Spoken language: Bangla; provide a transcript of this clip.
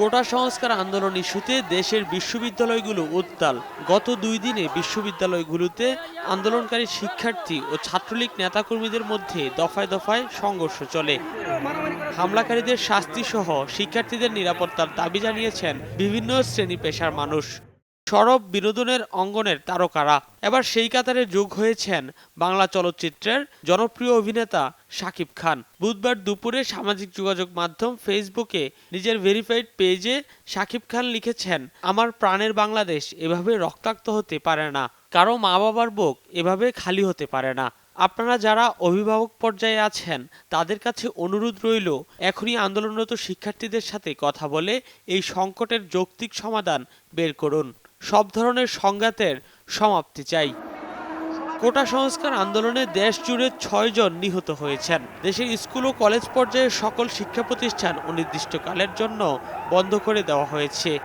কোটা সংস্কার আন্দোলন ইস্যুতে দেশের বিশ্ববিদ্যালয়গুলো উত্তাল। গত দুই দিনে বিশ্ববিদ্যালয়গুলোতে আন্দোলনকারী শিক্ষার্থী ও ছাত্রলীগ নেতাকর্মীদের মধ্যে দফায় দফায় সংঘর্ষ চলে। হামলাকারীদের শাস্তি সহ শিক্ষার্থীদের নিরাপত্তার দাবি জানিয়েছেন বিভিন্ন শ্রেণি পেশার মানুষ। সরব বিনোদনের অঙ্গনের তারকারা এবার সেই কাতারে যোগ হয়েছেন বাংলা চলচ্চিত্রের জনপ্রিয় অভিনেতা শাকিব খান। বুধবার দুপুরে সামাজিক যোগাযোগ মাধ্যম ফেসবুকে নিজের ভেরিফাইড পেজে শাকিব খান লিখেছেন, আমার প্রাণের বাংলাদেশ এভাবে রক্তাক্ত হতে পারে না। কারও মা বাবার বুক এভাবে খালি হতে পারে না। আপনারা যারা অভিভাবক পর্যায়ে আছেন, তাদের কাছে অনুরোধ রইল, এখনই আন্দোলনরত শিক্ষার্থীদের সাথে কথা বলে এই সংকটের যৌক্তিক সমাধান বের করুন। সব ধরনের সংঘাতের সমাপ্তি চাই। কোটা সংস্কার আন্দোলনে দেশ জুড়ে ছয় জন নিহত হয়েছেন। দেশের স্কুল ও কলেজ পর্যায়ে সকল শিক্ষা প্রতিষ্ঠান অনির্দিষ্টকালের জন্য বন্ধ করে দেওয়া হয়েছে।